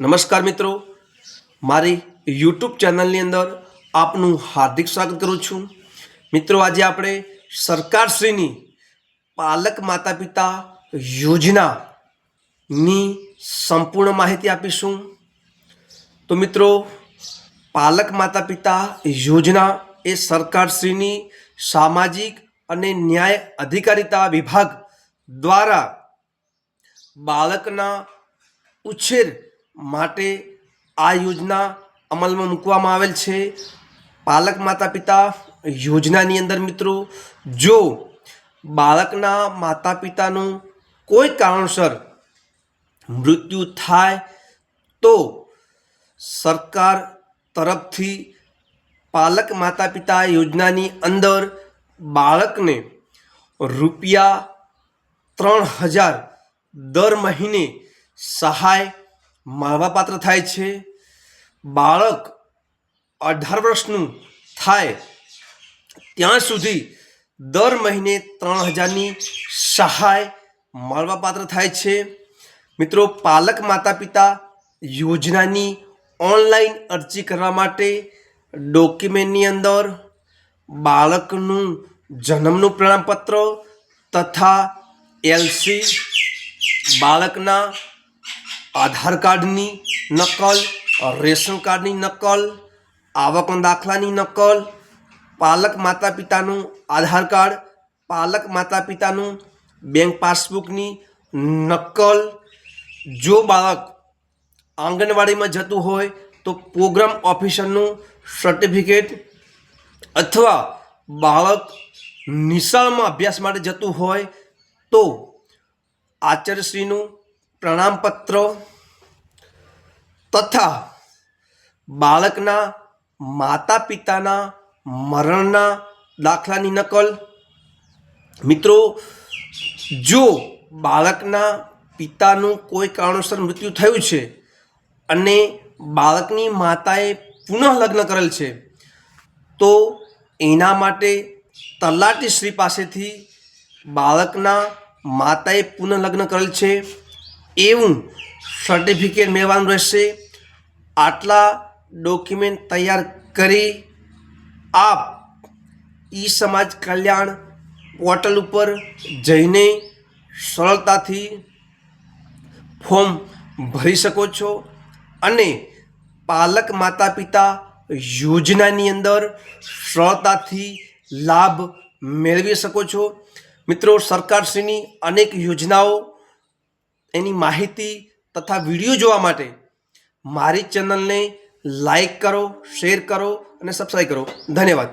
નમસ્કાર મિત્રો. મારી યુટ્યુબ ચેનલની અંદર આપનું હાર્દિક સ્વાગત કરું છું. મિત્રો, આજે આપણે સરકારશ્રીની પાલક માતા પિતા યોજનાની સંપૂર્ણ માહિતી આપીશું. તો મિત્રો, પાલક માતા પિતા યોજના એ સરકારશ્રીની સામાજિક અને ન્યાય અધિકારિતા વિભાગ દ્વારા બાળકના ઉછેર માટે આ યોજના અમલમાં મૂકવામાં આવેલ છે. પાલક માતા પિતા યોજનાની અંદર મિત્રો, જો બાળકના માતા પિતાનું કોઈ કારણસર મૃત્યુ થાય, તો સરકાર તરફથી પાલક માતા પિતા યોજનાની અંદર બાળકને રૂપિયા ત્રણ હજાર દર મહિને સહાય મળવાપાત્ર થાય છે. બાળક અઢાર વર્ષનું થાય ત્યાં સુધી દર મહિને ત્રણ હજારની સહાય મળવાપાત્ર થાય છે. મિત્રો, પાલક માતા પિતા યોજનાની ઓનલાઈન અરજી કરવા માટે ડોક્યુમેન્ટની અંદર બાળકનું જન્મનું પ્રમાણપત્ર તથા એલસી, બાળકના આધાર કાર્ડની નકલ, રેશન કાર્ડની નકલ, આવકના દાખલાની નકલ, પાલક માતા પિતાનું આધાર કાર્ડ, પાલક માતા પિતાનું બેંક પાસબુકની નકલ. જો બાળક આંગણવાડીમાં જતું હોય તો પ્રોગ્રામ ઓફિસરનું સર્ટિફિકેટ અથવા બાળક નિશાળમાં અભ્યાસ માટે જતું હોય તો આચાર્યશ્રીનું પ્રમાણપત્ર તથા બાળકના માતા પિતાના મરણના દાખલાની નકલ. મિત્રો, જો બાળકના પિતાનું કોઈ કારણોસર મૃત્યુ થયું છે અને બાળકની માતાએ પુનઃ લગ્ન કરેલ છે, તો એના માટે તલાટીશ્રી પાસેથી બાળકના માતાએ પુનઃ લગ્ન કરેલ છે. એવું સર્ટિફિકેટ મેળવવાનું રહેશે. આટલા ડોક્યુમેન્ટ તૈયાર કરી આપ ઈ સમાજ કલ્યાણ પોર્ટલ ઉપર જઈને સરળતાથી ફોર્મ ભરી શકો છો અને પાલક માતા પિતા યોજનાની અંદર સરળતાથી લાભ મેળવી શકો છો. મિત્રો, સરકારશ્રીની અનેક યોજનાઓ એની માહિતી તથા વીડિયો જોવા માટે મારી ચેનલને લાઈક કરો, શેર કરો અને સબસ્ક્રાઈબ કરો. ધન્યવાદ.